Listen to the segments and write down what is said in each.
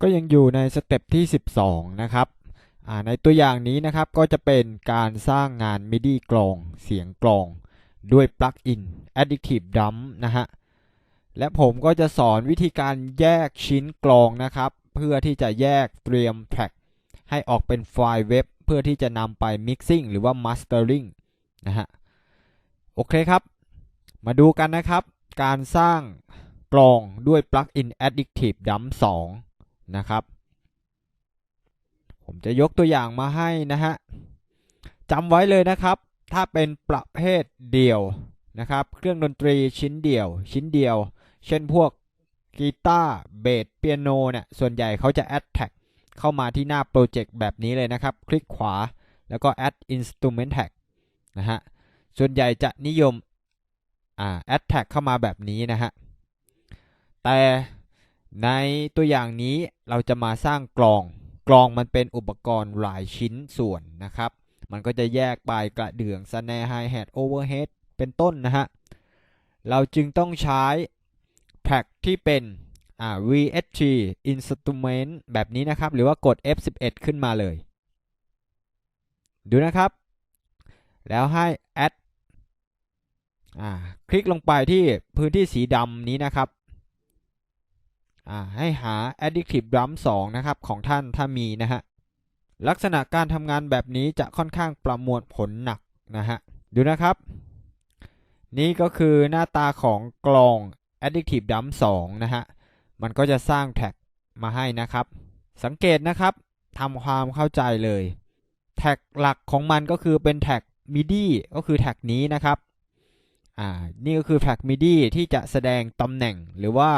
ก็ยังอยู่ในสเต็ปที่ 12 นะครับในตัวอย่างนี้นะครับก็จะเป็นการสร้างงาน MIDI กลองเสียงกลอง ด้วยปลั๊กอิน Additive Dump นะฮะและผมก็จะสอนวิธีการแยกชิ้นกลองนะครับ เพื่อที่จะแยกเตรียมแทร็กให้ออกเป็นไฟล์เว็บ เพื่อที่จะนำไป Mixing หรือว่า Mastering นะฮะโอเคครับ มาดูกันนะครับ การสร้างกลองด้วยปลั๊กอิน Additive Dump 2 นะครับ ผมจะยกตัวอย่างมาให้นะฮะจำไว้เลยนะครับ ถ้าเป็นประเภทเดี่ยวนะครับ เครื่องดนตรีชิ้นเดี่ยว ชิ้นเดียว เช่นพวกกีตาร์เบสเปียโนเนี่ย ส่วนใหญ่เขาจะ add tag เข้ามาที่หน้าโปรเจกต์แบบนี้เลยนะครับ คลิกขวาแล้วก็ add instrument tag นะฮะ ส่วนใหญ่จะนิยมอ่า add tag เข้ามาแบบนี้นะฮะ แต่ ในตัวอย่างนี้เราจะมาสร้างกลอง กลองมันเป็นอุปกรณ์หลายชิ้นส่วนนะครับ มันก็จะแยกไปกระเดื่อง s n a r e hi hat overhead เป็นต้นนะฮะ เราจึงต้องใช้แท็กที่เป็นอ่า VST instrument แบบนี้นะครับ หรือว่ากด F11 ขึ้นมาเลย ดูนะครับ แล้วให้ add อ่า คลิกลงไปที่พื้นที่สีดำนี้นะครับ ให้หา additive drum 2 นะครับ ของท่านถ้ามีนะฮะ ลักษณะการทำงานแบบนี้จะค่อนข้างประมวลผลหนักนะฮะ ดูนะครับ นี่ก็คือหน้าตาของกลอง additive drum 2 นะฮะ มันก็จะสร้างแท็กมาให้นะครับ สังเกตนะครับทำความเข้าใจเลย แท็กหลักของมันก็คือเป็นแท็ก MIDI ก็คือแท็กนี้นะครับ อ่า นี่ก็คือแท็ก MIDI ที่จะแสดงตำแหน่งหรือว่า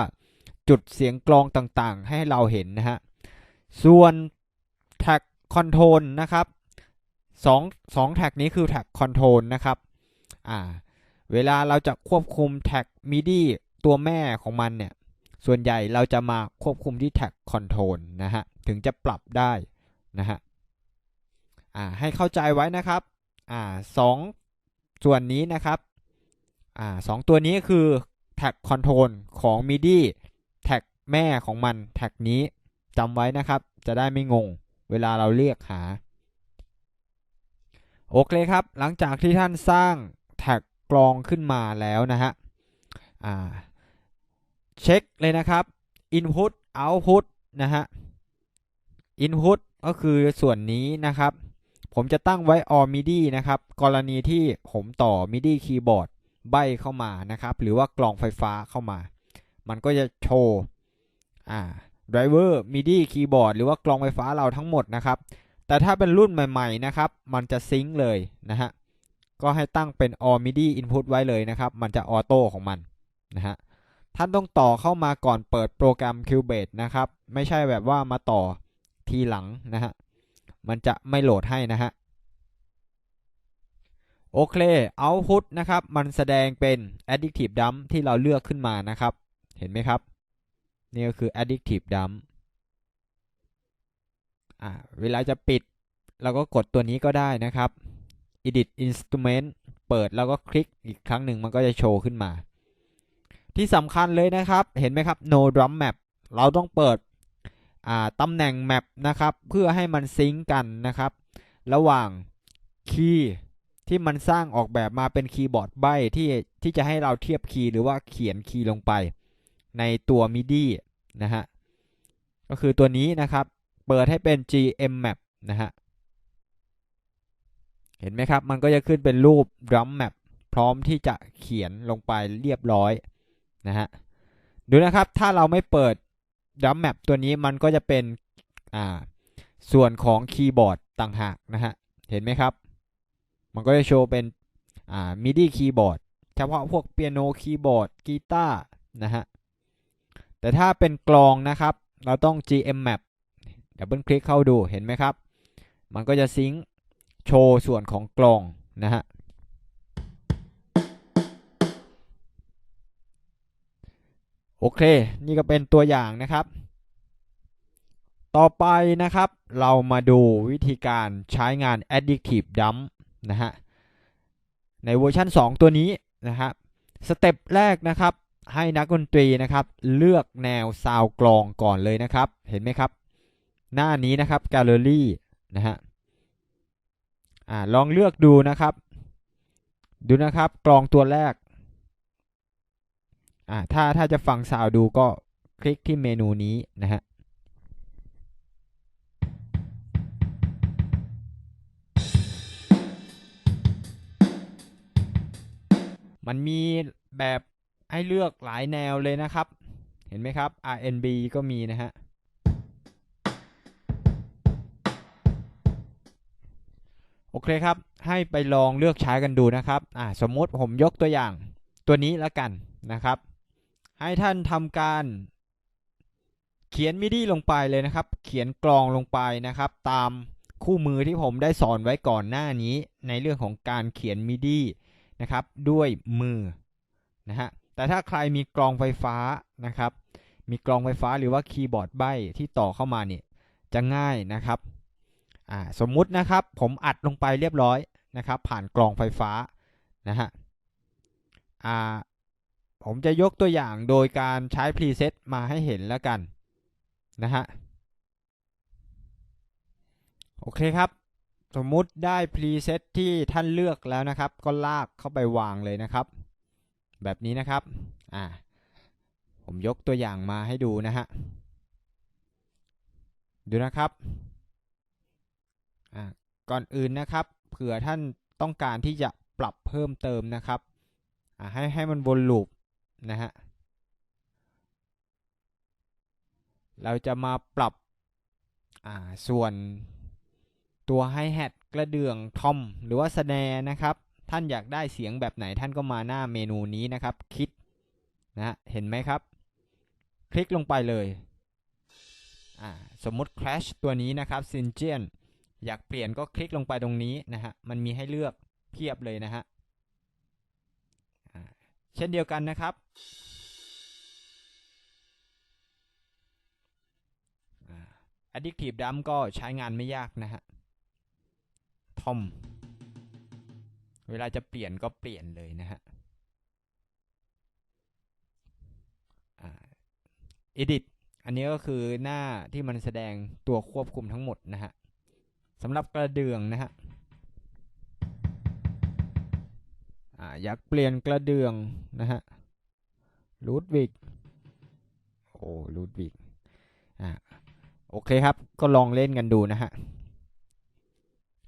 จุดเสียงกลองต่างๆ ให้เราเห็นนะฮะ ส่วนแท็กคอนโทรลนะครับสองสองแท็กนี้คือแท็กคอนโทรลนะครับ อ่า เวลาเราจะควบคุมแท็ก MIDI ตัวแม่ของมันเนี่ย ส่วนใหญ่เราจะมาควบคุมที่แท็กคอนโทรลนะฮะ ถึงจะปรับได้นะฮะ อ่า ให้เข้าใจไว้นะครับ อ่าสองส่วนนี้นะครับ อ่าสองตัวนี้คือแท็กคอนโทรลของ MIDI แม่ของมันแท็กนี้จำไว้นะครับ จะได้ไม่งง เวลาเราเรียกหา โอเคครับ หลังจากที่ท่านสร้างแท็กกรองขึ้นมาแล้วนะฮะเช็คเลยนะครับ Input Output นะฮะ Input ก็คือส่วนนี้นะครับ ผมจะตั้งไว้ All MIDI นะครับ กรณีที่ผมต่อ MIDI คีย์บอร์ดใบเข้ามานะครับ หรือว่ากล่องไฟฟ้าเข้ามา มันก็จะโชว์ อ่า driver MIDI คีย์บอร์ดหรือว่ากลองไฟฟ้าเราทั้งหมดนะครับ แต่ถ้าเป็นรุ่นใหม่ๆนะครับ มันจะซิงค์เลยนะฮะ ก็ให้ตั้งเป็น all MIDI input ไว้เลยนะครับ มันจะออโต้ของมันนะฮะ ท่านต้องต่อเข้ามาก่อนเปิดโปรแกรม Cubase นะครับ ไม่ใช่แบบว่ามาต่อทีหลังนะฮะ มันจะไม่โหลดให้นะฮะ โอเค output นะครับ มันแสดงเป็น additive dump ที่เราเลือกขึ้นมานะครับ เห็นไหมครับ นี่ก็คือ additive dump อ่าเวลาจะปิด เราก็กดตัวนี้ก็ได้นะครับ edit instrument เปิดแล้วก็คลิกอีกครั้งหนึ่งมันก็จะโชว์ขึ้นมา ที่สำคัญเลยนะครับ เห็นไหมครับ no drum map เราต้องเปิดตำแหน่ง map นะครับ เพื่อให้มันซิงกันนะครับ ระหว่างคีย์ที่มันสร้างออกแบบมาเป็นคีย์บอร์ดใบที่ที่จะให้เราเทียบคีย์หรือว่าเขียนคีย์ลงไป ในตัว MIDI นะฮะ ก็คือตัวนี้นะครับ เปิดให้เป็น GM map นะฮะ เห็นไหมครับ มันก็จะขึ้นเป็นรูป drum map พร้อมที่จะเขียนลงไปเรียบร้อยนะฮะ ดูนะครับ ถ้าเราไม่เปิด drum map ตัวนี้มันก็จะเป็นอ่าส่วนของคีย์บอร์ดต่างหากนะฮะ เห็นไหมครับ มันก็จะโชว์เป็นอ่า MIDI คีย์บอร์ดเฉพาะพวกเปียโนคีย์บอร์ดกีตาร์นะฮะ แต่ถ้าเป็นกลองนะครับ เราต้อง GM map ดับเบิลคลิกเข้าดูเห็นไหมครับ มันก็จะซิงค์โชว์ส่วนของกลองนะฮะโอเค นี่ก็เป็นตัวอย่างนะครับ ต่อไปนะครับ เรามาดูวิธีการใช้งาน additive dump นะฮะ ในเวอร์ชัน2 ตัวนี้นะครับ สเต็ปแรกนะครับ ให้นักดนตรีนะครับ เลือกแนวซาวกลองก่อนเลยนะครับ เห็นไหมครับ หน้านี้นะครับแกลเลอรี่นะฮะอ่าลองเลือกดูนะครับ ดูนะครับกลองตัวแรกอ่าถ้าถ้าจะฟังซาวดูก็คลิกที่เมนูนี้นะฮะมันมีแบบ ให้เลือกหลายแนวเลยนะครับ เห็นไหมครับ R&B ก็มีนะฮะโอเคครับ ให้ไปลองเลือกใช้กันดูนะครับอ่าสมมติผมยกตัวอย่างตัวนี้แล้วกันนะครับ ให้ท่านทำการ เขียนมิดีลงไปเลยนะครับ เขียนกลองลงไปนะครับ ตามคู่มือที่ผมได้สอนไว้ก่อนหน้านี้ ในเรื่องของการเขียนมิดีนะครับ ด้วยมือนะฮะ แต่ถ้าใครมีกลองไฟฟ้านะครับ มีกลองไฟฟ้าหรือว่าคีย์บอร์ดใบที่ต่อเข้ามาเนี่ยจะง่ายนะครับสมมุตินะครับผมอัดลงไปเรียบร้อยนะครับ ผ่านกลองไฟฟ้านะฮะผมจะยกตัวอย่างโดยการใช้พรีเซตมาให้เห็นแล้วกันนะฮะโอเคครับ สมมุติได้พรีเซตที่ท่านเลือกแล้วนะครับ ก็ลากเข้าไปวางเลยนะครับ แบบนี้นะครับอ่าผมยกตัวอย่างมาให้ดูนะฮะดูนะครับอ่าก่อนอื่นนะครับ เผื่อท่านต้องการที่จะปรับเพิ่มเติมนะครับอ่าให้ให้มันวนลูปนะฮะเราจะมาปรับอ่าส่วนตัวไฮแฮทกระเดื่องทอมหรือว่าสแนนะครับ ท่านอยากได้เสียงแบบไหนท่านก็มาหน้าเมนูนี้นะครับ คลิกนะเห็นไหมครับ คลิกลงไปเลยสมมติ Crash ตัวนี้นะครับ s i n g e n อยากเปลี่ยนก็คลิกลงไปตรงนี้นะฮะมันมีให้เลือกเพียบเลยนะฮะเช่นเดียวกันนะครับ Addictive Dump ก็ใช้งานไม่ยากนะฮะทอม เวลาจะเปลี่ยนก็เปลี่ยนเลยนะฮะ edit อันนี้ก็คือหน้าที่มันแสดงตัวควบคุมทั้งหมดนะฮะสำหรับกระเดื่องนะฮะอยากเปลี่ยนกระเดื่องนะฮะลูดวิกโอ้ลูดวิกอ่าโอเคครับ ก็ลองเล่นกันดูนะฮะ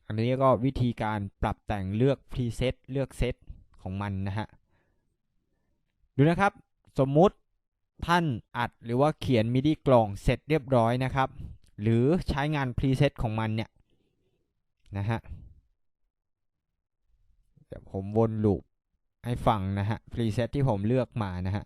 อันนี้ก็วิธีการปรับแต่งเลือกพรีเซตเลือกเซตของมันนะฮะ ดูนะครับ สมมุติท่านอัดหรือว่าเขียนมิดีกล่องเสร็จเรียบร้อยนะครับ หรือใช้งานพรีเซตของมันเนี่ยนะฮะเดี๋ยวผมวนลูปให้ฟังนะฮะพรีเซตที่ผมเลือกมานะฮะ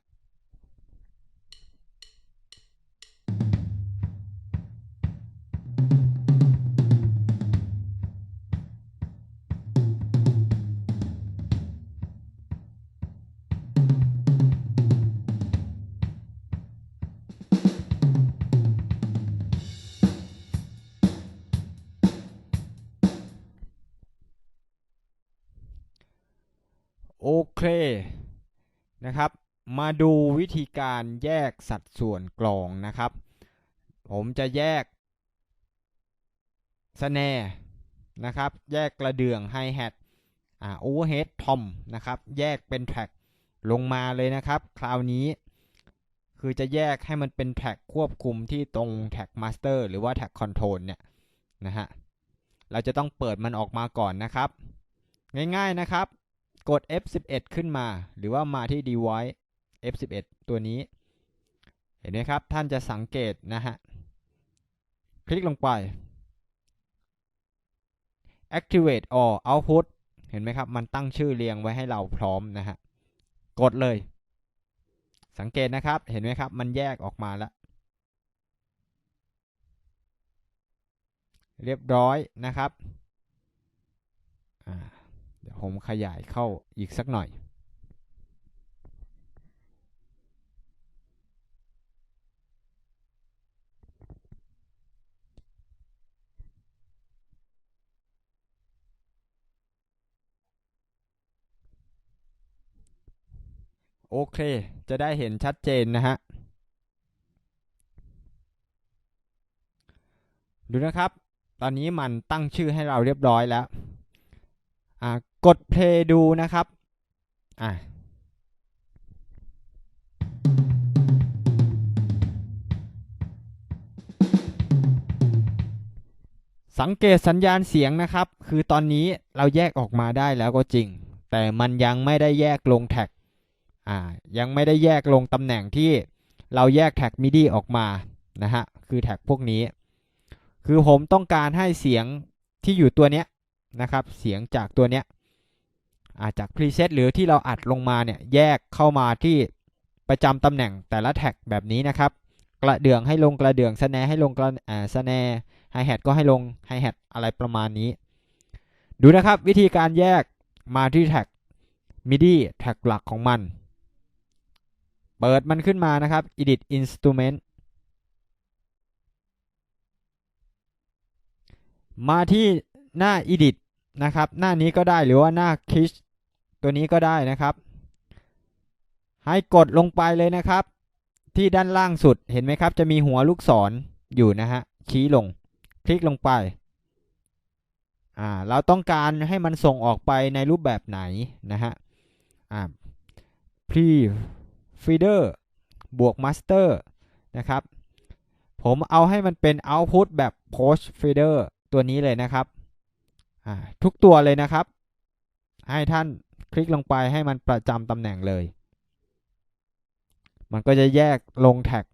เคนะครับ มาดูวิธีการแยกสัดส่วนกลองนะครับ ผมจะแยกสแนร์นะครับ แยกกระเดื่องไฮแฮทอ่าโอเวอร์เฮดทอมนะครับ แยกเป็นแทร็กลงมาเลยนะครับ คราวนี้คือจะแยกให้มันเป็นแท็กควบคุมที่ตรงแท็กมาสเตอร์หรือว่าแท็กคอนโทรลเนี่ยนะฮะ เราจะต้องเปิดมันออกมาก่อนนะครับ ง่ายๆนะครับ กด F11 ขึ้นมา หรือว่ามาที่ device F11 ตัวนี้ เห็นไหมครับ ท่านจะสังเกตนะฮะ คลิกลงไป activate all output เห็นไหมครับ มันตั้งชื่อเรียงไว้ให้เราพร้อมนะฮะ กดเลย สังเกตนะครับ เห็นไหมครับ มันแยกออกมาแล้ว เรียบร้อยนะครับ ดี๋ยวผมขยายเข้าอีกสักหน่อยโอเค จะได้เห็นชัดเจนนะฮะ ดูนะครับ ตอนนี้มันตั้งชื่อให้เราเรียบร้อยแล้ว กดเพลย์ดูนะครับอ่าสังเกตสัญญาณเสียงนะครับ คือตอนนี้เราแยกออกมาได้แล้วก็จริง แต่มันยังไม่ได้แยกลงแท็กอ่ายังไม่ได้แยกลงตำแหน่งที่เราแยกแท็ก MIDI ออกมานะฮะคือแท็กพวกนี้ คือผมต้องการให้เสียงที่อยู่ตัวเนี้ย นะครับ เสียงจากตัวเนี้ยอาจากพรีเซตหรือที่เราอัดลงมาเนี่ยแยกเข้ามาที่ประจำตำแหน่งแต่ละแท็กแบบนี้นะครับ กระเดื่องให้ลงกระเดื่องสแนให้ลงกระอ่าสแนไฮแฮทก็ให้ลงไฮแฮทอะไรประมาณนี้ ดูนะครับวิธีการแยกมาที่แท็ก MIDI แท็กหลักของมัน เปิดมันขึ้นมานะครับ edit instrument มาที่ หน้า edit นะครับ หน้านี้ก็ได้หรือว่าหน้า k i s ตัวนี้ก็ได้นะครับ ให้กดลงไปเลยนะครับ ที่ด้านล่างสุดเห็นไหมครับ จะมีหัวลูกศรออยู่นะฮะชี้ลง คลิกลงไปอ่าเราต้องการให้มันส่งออกไปในรูปแบบไหนนะฮะอ่า pre feeder บวก master นะครับ ผมเอาให้มันเป็น output แบบ post feeder ตัวนี้เลยนะครับ ทุกตัวเลยนะครับ ให้ท่านคลิกลงไปให้มันประจำตำแหน่งเลย มันก็จะแยกลงแท็ก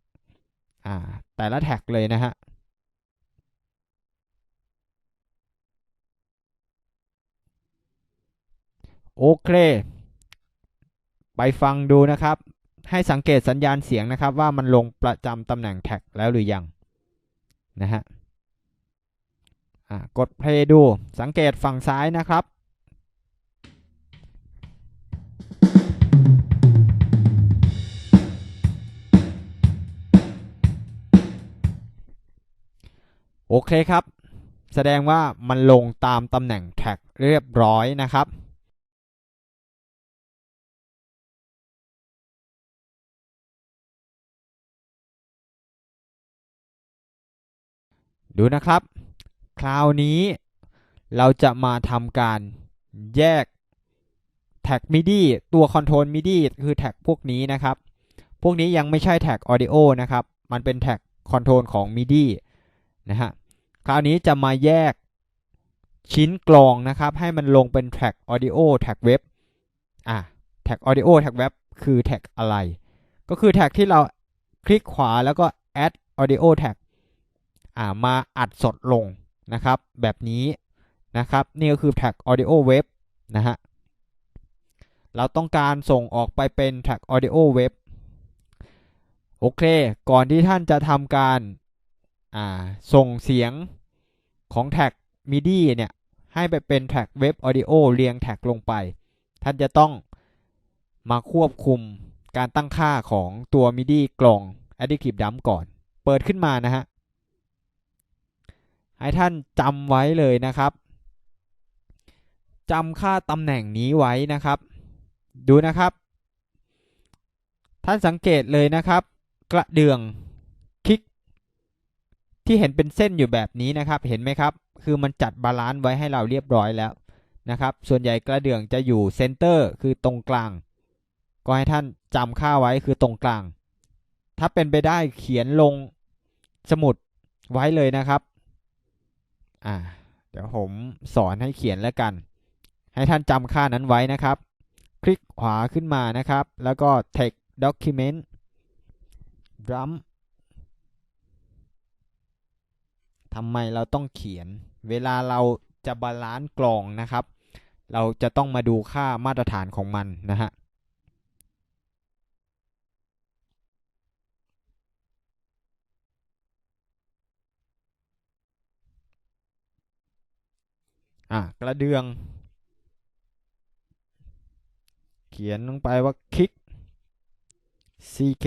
อ่าแต่ละแท็กเลยนะฮะโอเค ไปฟังดูนะครับ ให้สังเกตสัญญาณเสียงนะครับว่ามันลงประจำตำแหน่งแท็กแล้วหรือยังนะฮะ กดเพลย์ดูสังเกตฝั่งซ้ายนะครับ โอเคครับ แสดงว่ามันลงตามตำแหน่งแท็กเรียบร้อยนะครับดูนะครับ ราวนี้เราจะมาทำการแยกแท็ก MIDI ตัวคอนโทรล MIDI คือแท็กพวกนี้นะครับ พวกนี้ยังไม่ใช่แท็ก Audio นะครับ มันเป็นแท็กคอนโทรลของ MIDI นะฮะ คราวนี้จะมาแยกชิ้นกลองนะครับ ให้มันลงเป็นแท็ก Audio แท็กเว็บอะแท็ก Audio แท็กเว็บคือแท็กอะไร ก็คือแท็กที่เราคลิกขวาแล้วก็ add audio tag อ่ามาอัดสดลง นะครับ แบบนี้นะครับ นี่ก็คือแท็ก audio wave นะฮะ เราต้องการส่งออกไปเป็นแท็ก audio wave โอเค ก่อนที่ท่านจะทำการาส่งเสียงของแท็ก MIDI เนี่ย ให้ไปเป็นแท็ก Web Audio เรียงแท็กลงไป ท่านจะต้องมาควบคุมการตั้งค่าของตัว MIDI กล่อง Additive Dump ก่อน เปิดขึ้นมานะฮะ ให้ท่านจำไว้เลยนะครับจำค่าตำแหน่งนี้ไว้นะครับ ดูนะครับ ท่านสังเกตเลยนะครับ กระเดื่องคลิก ที่เห็นเป็นเส้นอยู่แบบนี้นะครับ เห็นไหมครับ คือมันจัดบาลานซ์ไว้ให้เราเรียบร้อยแล้วนะครับ ส่วนใหญ่กระเดื่องจะอยู่เซนเตอร์คือตรงกลาง ก็ให้ท่านจำค่าไว้คือตรงกลาง ถ้าเป็นไปได้เขียนลงสมุดไว้เลยนะครับ อ่า เดี๋ยวผมสอนให้เขียนแล้วกัน ให้ท่านจำค่านั้นไว้นะครับ คลิกขวาขึ้นมานะครับ แล้วก็ text document drum ทำไมเราต้องเขียน เวลาเราจะบาลานซ์กล่องนะครับ เราจะต้องมาดูค่ามาตรฐานของมันนะฮะ อะกระเดือง เขียนลงไปว่าคิก ck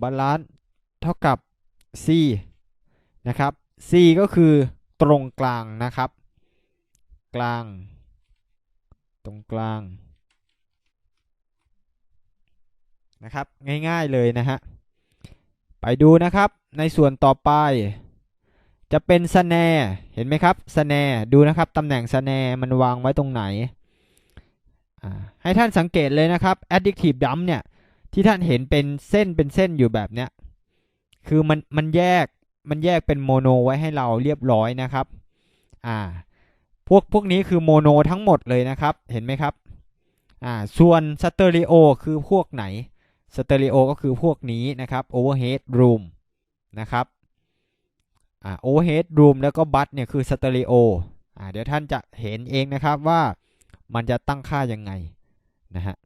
บาลานซ์เท่ากับ c นะครับ c ก็คือตรงกลางนะครับ กลาง ตรงกลางนะครับ ง่ายๆเลยนะฮะ ไปดูนะครับในส่วนต่อไป จะเป็นสแนร์เห็นไหมครับสแนร์ดูนะครับตำแหน่งสแนร์มันวางไว้ตรงไหน ให้ท่านสังเกตเลยนะครับ additive dump เนี่ย ที่ท่านเห็นเป็นเส้นเป็นเส้นอยู่แบบเนี้ย คือมันมันแยกมันแยกเป็นโมโนไว้ให้เราเรียบร้อยนะครับ อ่า พวกพวกนี้คือโมโนทั้งหมดเลยนะครับ เห็นไหมครับ อ่า ส่วนสเตอริโอคือพวกไหน สเตอริโอก็คือพวกนี้นะครับ overhead room นะครับ อ่า overhead room แล้วก็บัสเนี่ยคือสเตอริโออ่าเดี๋ยวท่านจะเห็นเองนะครับว่ามันจะตั้งค่ายังไงนะฮะ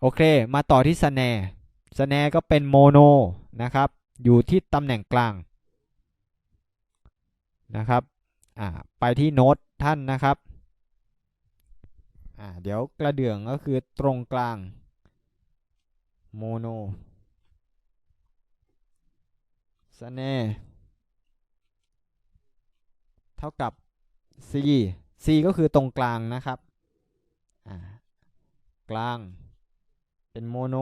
โอเค มาต่อที่สแนร์สแนร์ก็เป็นโมโนนะครับ อยู่ที่ตำแหน่งกลางนะครับอ่าไปที่โน้ตท่านนะครับอ่าเดี๋ยวกระเดื่องก็คือตรงกลางโมโนสแนร์ เท่ากับ C C ก็คือตรงกลางนะครับ กลาง เป็นโมโน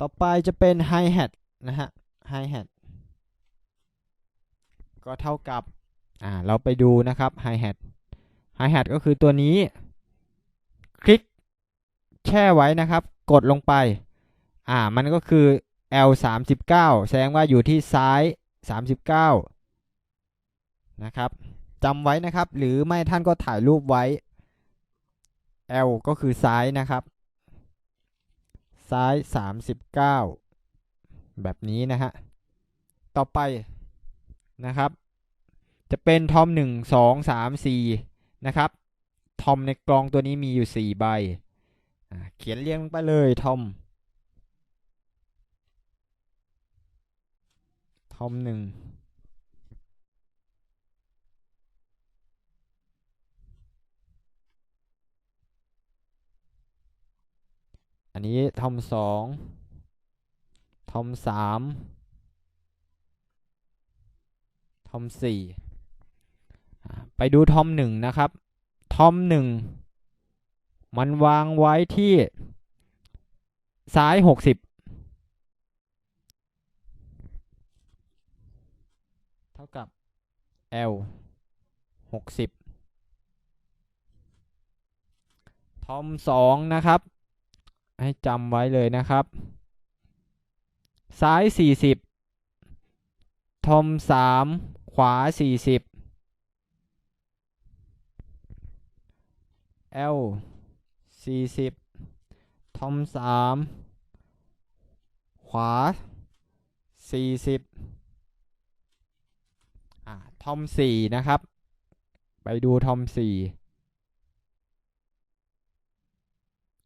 ต่อไปจะเป็น Hi Hat นะฮะ Hi Hat ก็เท่ากับ อ่าเราไปดูนะครับ Hi Hat Hi Hat ก็คือตัวนี้ คลิกแช่ไว้นะครับ กดลงไป อ่า มันก็คือ L 39แสดงว่าอยู่ที่ซ้าย 39 นะครับจำไว้นะครับ หรือไม่ท่านก็ถ่ายรูปไว้ L ก็คือซ้ายนะครับ ซ้าย 39 แบบนี้นะฮะ ต่อไปนะครับ จะเป็นทอม1 2 3 4นะครับ ทอมในกลองตัวนี้มีอยู่4ใบ เขียนเรียงลงไปเลยทอม ทอมหนึ่งอันนี้ทอมสองทอมสามทอมสี่ ไปดูทอมหนึ่งนะครับทอมหนึ่งมันวางไว้ที่ซ้ายหกสิบเท่ากับ L หกสิบทอมสองนะครับ ให้จำไว้เลยนะครับ ซ้ายสี่สิบทอมสามขวาสี่สิบ L สี่สิบทอมสามขวาสี่สิบอ่าทอมสี่นะครับ ไปดูทอมสี่